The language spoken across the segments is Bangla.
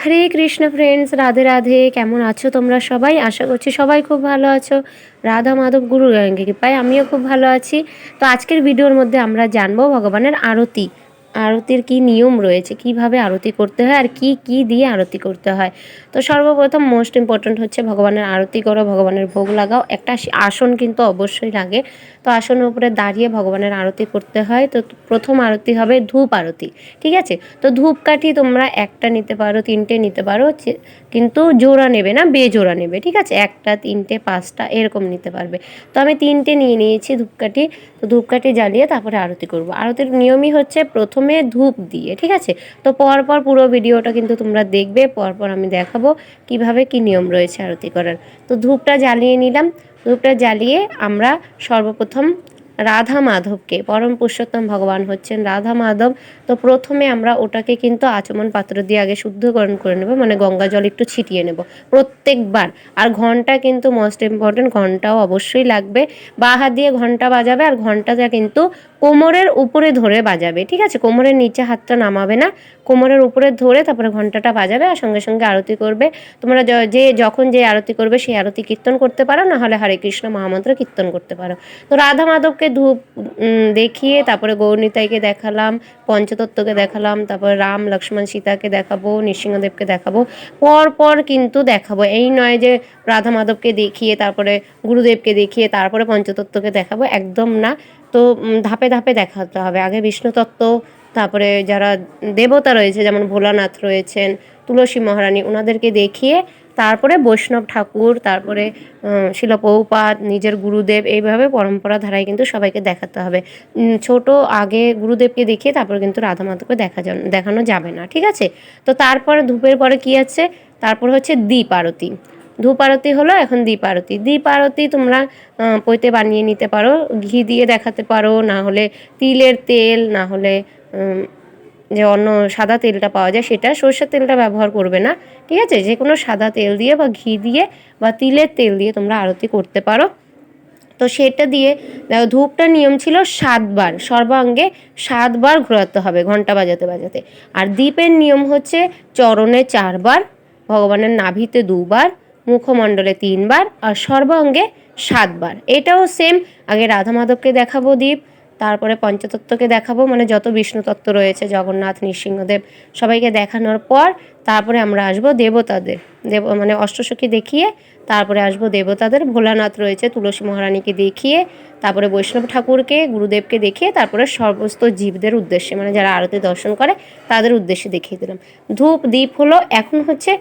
হরে কৃষ্ণ ফ্রেন্ডস রাধে রাধে। কেমন আছো তোমরা সবাই? আশা করছি সবাই খুব ভালো আছো। রাধা মাধব গুরু কৃপায় আমিও খুব ভালো আছি। তো আজকের ভিডিওর মধ্যে আমরা জানব ভগবানের আরতি। আরতির কি নিয়ম রয়েছে? কীভাবে আরতি করতে হয় আর কি কি দিয়ে আরতি করতে হয়? তো সর্বপ্রথম মোস্ট ইম্পর্ট্যান্ট হচ্ছে ভগবানের আরতি করো, ভগবানের ভোগ লাগাও। একটা আসন কিন্তু অবশ্যই লাগে। তো আসনের উপরে দাঁড়িয়ে ভগবানের আরতি করতে হয়। তো প্রথম আরতি হবে ধূপ আরতি, ঠিক আছে? তো ধূপকাঠি তোমরা একটা নিতে পারো, তিনটে নিতে পারো কিন্তু জোড়া নেবে না, বেজোড়া নেবে, ঠিক আছে? একটা, তিনটে, পাঁচটা এরকম নিতে পারবে। তো আমি তিনটে নিয়ে নিয়েছি ধূপকাঠি তো ধূপকাঠি জ্বালিয়ে তারপরে আরতি করব। আরতির নিয়মই হচ্ছে প্রথমে ধূপ দিয়ে, ঠিক আছে? তো পরপর পুরো ভিডিওটা কিন্তু তোমরা দেখবে, পরপর আমি দেখাবো কীভাবে কি নিয়ম রয়েছে আরতি করার। তো ধূপটা জ্বালিয়ে নিলাম। ধূপটা জ্বালিয়ে আমরা সর্বপ্রথম রাধা মাধবকে, পরম পুরুষোত্তম ভগবান হচ্ছেন রাধা মাধব। তো প্রথমে আমরা ওটাকে কিন্তু আচমন পাত্র দিয়ে আগে শুদ্ধকরণ করে নেব মানে গঙ্গা জল একটু ছিটিয়ে নেব প্রত্যেকবার। আর ঘণ্টা কিন্তু মোস্ট ইম্পর্টেন্ট ঘন্টাও অবশ্যই লাগবে। বা হাত দিয়ে ঘণ্টা বাজাবে আর ঘন্টাটা কিন্তু কোমরের উপরে ধরে বাজাবে, ঠিক আছে? কোমরের নিচে হাতটা নামাবে না, কোমরের উপরে ধরে তারপরে ঘন্টাটা বাজাবে আর সঙ্গে সঙ্গে আরতি করবে। তোমরা যে যখন যে আরতি করবে, সেই আরতি কীর্তন করতে পারো, না হলে হরে কৃষ্ণ মহামন্ত্র কীর্তন করতে পারো। তো রাধা মাধবকে ধূপ দেখিয়ে তারপরে গৌরনীতাইকে দেখালাম, পঞ্চতত্ত্বকে দেখালাম, তারপরে রাম, লক্ষ্মণ, সীতাকে দেখাবো, নৃসিংহদেবকে দেখাবো। পর পর কিন্তু দেখাবো। এই নয় যে রাধা মাধবকে দেখিয়ে তারপরে গুরুদেবকে দেখিয়ে তারপরে পঞ্চতত্ত্বকে দেখাবো, একদম না। তো ধাপে ধাপে দেখাতে হবে। আগে বিষ্ণুতত্ত্ব তারপরে যারা দেবতা রয়েছে, যেমন ভোলানাথ রয়েছেন, তুলসী মহারানী ওনাদেরকে দেখিয়ে তারপরে বৈষ্ণব ঠাকুর, তারপরে শিলপৌপাত নিজের গুরুদেব, এইভাবে পরম্পরা ধারায় কিন্তু সবাইকে দেখাতে হবে। ছোট আগে গুরুদেবকে দেখিয়ে তারপর কিন্তু রাধা মাধবকে দেখা দেখানো যাবে না, ঠিক আছে? তো তারপরে ধূপের পরে কি আছে? তারপর হচ্ছে দীপ আরতি ধূপ আরতি হলো এখন দীপ আরতি দীপ আরতি তোমরা পৈতে বানিয়ে নিতে পারো, ঘি দিয়ে দেখাতে পারো, না হলে তিলের তেল, না হলে যে অন্য সাদা তেলটা পাওয়া যায় সেটা সর্ষের তেলটা ব্যবহার করবে না, ঠিক আছে? যে কোনো সাদা তেল দিয়ে বা ঘি দিয়ে বা তিলের তেল দিয়ে তোমরা আরতি করতে পারো। তো সেটা দিয়ে ধূপটা নিয়ম ছিল সাতবার, সর্বাঙ্গে সাতবার ঘোরাতে হবে ঘণ্টা বাজাতে বাজাতে। আর দ্বীপের নিয়ম হচ্ছে চরণে চারবার, ভগবানের নাভিতে দুবার মুখমণ্ডলে তিনবার আর সর্বাঙ্গে সাতবার। এটাও সেম আগে রাধা মাধবকে দেখাবো দ্বীপ তারপরে পঞ্চতত্ত্বকে দেখাবো মানে যত বিষ্ণু তত্ত্ব রয়েছে, জগন্নাথ, নৃসিংহদেব, সবাইকে দেখানোর পর তারপরে আমরা আসব দেবতাদের। দেব মানে অষ্টসখী দেখিয়ে তারপরে আসব দেবতাদের। ভোলানাথ রয়েছে, তুলসী মহারানীকে দেখিয়ে, তারপরে বৈষ্ণব ঠাকুরকে, গুরুদেবকে দেখিয়ে, তারপরে সমস্ত জীবদের উদ্দেশ্যে মানে যারা আরতি দর্শন করে, তাদের উদ্দেশ্যে দেখিয়ে দিলাম। ধূপ দ্বীপ হলো এখন হচ্ছে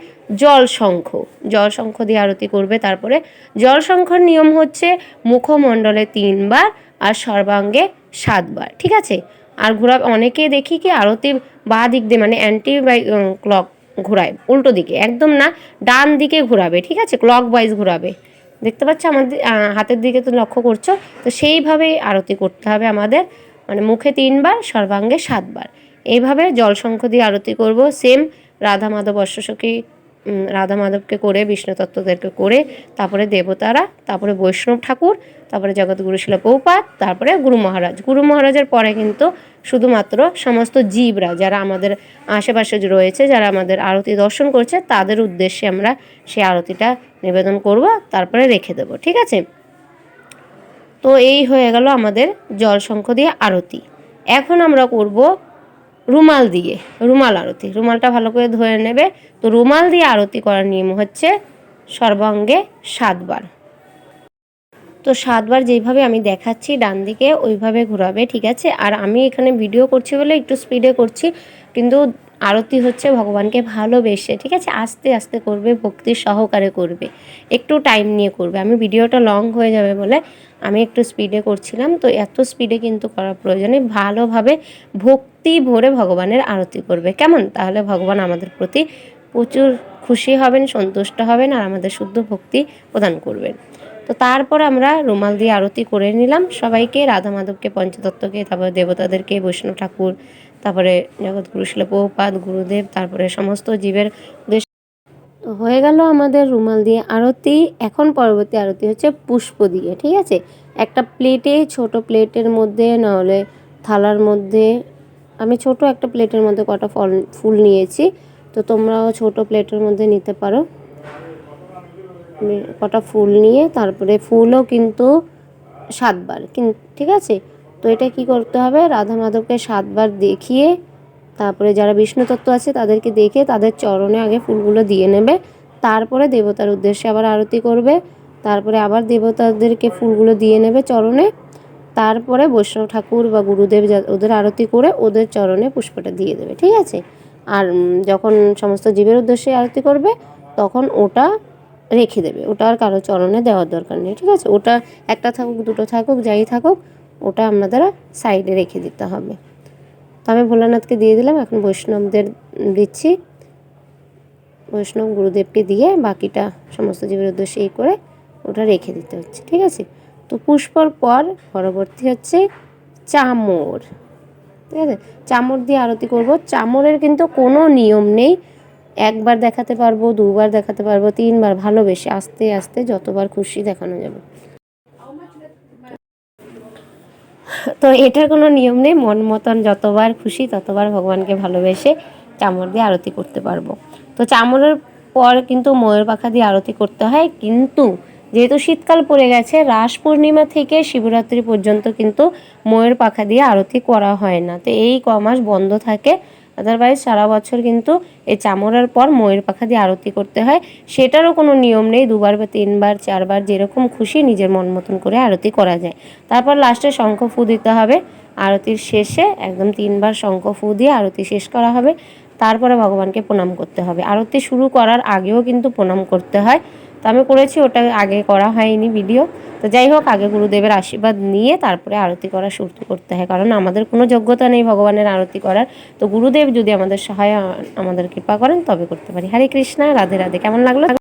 জল শঙ্খ জল শঙ্খ দিয়ে আরতি করবে, তারপরে জল শঙ্খর নিয়ম হচ্ছে মুখমণ্ডলে তিনবার আর সর্বাঙ্গে সাতবার, ঠিক আছে? আর ঘোরা অনেকে দেখি কি আরতি বা দিক দিয়ে মানে অ্যান্টি বাই ক্লক ঘোরায়, উল্টো দিকে, একদম না, ডান দিকে ঘোরাবে, ঠিক আছে? ক্লক ওয়াইজ ঘোরাবে। দেখতে পাচ্ছ আমাদের হাতের দিকে তো লক্ষ্য করছ, তো সেইভাবেই আরতি করতে হবে আমাদের মানে মুখে তিনবার, সর্বাঙ্গে সাতবার। এইভাবে জলশঙ্খ দিয়ে আরতি করব সেম রাধা মাধব অশ্বসখী রাধা মাধবকে করে বিষ্ণু তত্ত্বদেরকে করে, তারপরে দেবতারা, তারপরে বৈষ্ণব ঠাকুর, তারপরে জগৎগুরু শিল পৌপাত তারপরে গুরু মহারাজ। গুরু মহারাজের পরে কিন্তু শুধুমাত্র সমস্ত জীবরা যারা আমাদের আশেপাশে রয়েছে, যারা আমাদের আরতি দর্শন করছে, তাদের উদ্দেশ্যে আমরা সেই আরতিটা নিবেদন করব, তারপরে রেখে দেব, ঠিক আছে? তো এই হয়ে গেল আমাদের জল শঙ্খ দিয়ে আরতি। এখন আমরা করব রুমাল দিয়ে, রুমাল আরতি। রুমালটা ভালো করে ধরে নেবে। তো রুমাল দিয়ে আরতি করার নিয়ম হচ্ছে সর্বাঙ্গে সাতবার। তো সাতবার যেইভাবে আমি দেখাচ্ছি, ডান দিকে ওইভাবে ঘোরাবে, ঠিক আছে? আর আমি এখানে ভিডিও করছি বলে একটু স্পিডে করছি, কিন্তু আরতি হচ্ছে ভগবানকে ভালোবেসে, ঠিক আছে? আস্তে আস্তে করবে, ভক্তি সহকারে করবে, একটু টাইম নিয়ে করবে। আমি ভিডিওটা লং হয়ে যাবে বলে আমি একটু স্পিডে করছিলাম, তো এত স্পিডে কিন্তু করার প্রয়োজনে ভালোভাবে ভক্তি ভরে ভগবানের আরতি করবে। কেমন? তাহলে ভগবান আমাদের প্রতি প্রচুর খুশি হবেন, সন্তুষ্ট হবেন আর আমাদের শুদ্ধ ভক্তি প্রদান করবেন। তো তারপর আমরা রুমাল দিয়ে আরতি করে নিলাম। সবাইকে, রাধা মাধবকে, পঞ্চতত্ত্বকে, তারপরে দেবতাদেরকে, বৈষ্ণব ঠাকুর, তারপরে জগৎগুরু শিল প্রপাত গুরুদেব, তারপরে সমস্ত জীবের তো হয়ে গেল আমাদের রুমাল দিয়ে আরতি। এখন পরবর্তী আরতি হচ্ছে পুষ্প দিয়ে, ঠিক আছে? একটা প্লেটে, ছোট প্লেটের মধ্যে, নাহলে থালার মধ্যে। আমি ছোট একটা প্লেটের মধ্যে কটা ফল, ফুল নিয়েছি। তো তোমরাও ছোট প্লেটের মধ্যে নিতে পারো। কটা ফুল নিয়ে তারপরে ফুলও কিন্তু সাতবার ঠিক আছে? তো এটা কি করতে হবে? রাধা মাধবকে সাতবার দেখিয়ে, তারপরে যারা বিষ্ণু তত্ত্ব আছে তাদেরকে দেখে তাদের চরণে আগে ফুলগুলো দিয়ে নেবে। তারপরে দেবতার উদ্দেশ্যে আবার আরতি করবে। তারপরে আবার দেবতাদেরকে ফুলগুলো দিয়ে নেবে চরণে। তারপরে বৈষ্ণব ঠাকুর বা গুরুদেব ওদের আরতি করে ওদের চরণে পুষ্পটা দিয়ে দেবে, ঠিক আছে? আর যখন সমস্ত জীবের উদ্দেশ্যে আরতি করবে, তখন ওটা রেখে দেবে। ওটা আর কারও চরণে দেওয়ার দরকার নেই, ঠিক আছে? ওটা একটা থাকুক, দুটো থাকুক, যাই থাকুক, ওটা আপনাদের সাইডে রেখে দিতে হবে। তো আমি ভোলানাথকে দিয়ে দিলাম, এখন বৈষ্ণবদের দিচ্ছি। বৈষ্ণব গুরুদেবকে দিয়ে বাকিটা সমস্ত জীবের উদ্দেশ্যে এই করে ওটা রেখে দিতে হচ্ছে, ঠিক আছে? তো পুষ্পর পর পরবর্তী হচ্ছে চামর, ঠিক আছে? চামর দিয়ে আরতি করব। চামরের কিন্তু কোনো নিয়ম নেই। একবার দেখাতে পারব, দুবার দেখাতে পারব, তিনবার ভালোবেসে আস্তে আস্তে যতবার খুশি দেখানো যাবে। তো এটার কোনো নিয়ম নেই, মন মতন যতবার খুশি ততবার ভগবানকে ভালোবেসে চামড় দিয়ে আরতি করতে পারব। তো চামড়ের পর কিন্তু ময়ূর পাখা দিয়ে আরতি করতে হয়, কিন্তু যেহেতু শীতকাল পড়ে গেছে, রাস পূর্ণিমা থেকে শিবরাত্রি পর্যন্ত কিন্তু ময়ূর পাখা দিয়ে আরতি করা হয় না। তো এই ক মাস বন্ধ থাকে আদারওয়াইজ সারা বছর কিন্তু এই চামড়ার পর ময়ূর পাখা দিয়ে আরতি করতে হয়। সেটারও কোনো নিয়ম নেই, দুবার বা তিনবার, চারবার যেরকম খুশি নিজের মন মতন করে আরতি করা যায়। তারপর লাস্টে শঙ্খ ফু দিতে হবে। আরতির শেষে একদম তিনবার শঙ্খ ফু দিয়ে আরতি শেষ করা হবে। তারপরে ভগবানকে প্রণাম করতে হবে। আরতি শুরু করার আগেও কিন্তু প্রণাম করতে হয়। তো আমি করেছি, ওটা আগে করা হয়নি ভিডিও তো যাই হোক, আগে গুরুদেবের আশীর্বাদ নিয়ে তারপরে আরতি করা শুরু করতে হয়, কারণ আমাদের কোনো যোগ্যতা নেই ভগবানের আরতি করার। তো গুরুদেব যদি আমাদের সহায়, আমাদের কৃপা করেন, তবে করতে পারি। হরে কৃষ্ণা, রাধে রাধে। কেমন লাগল?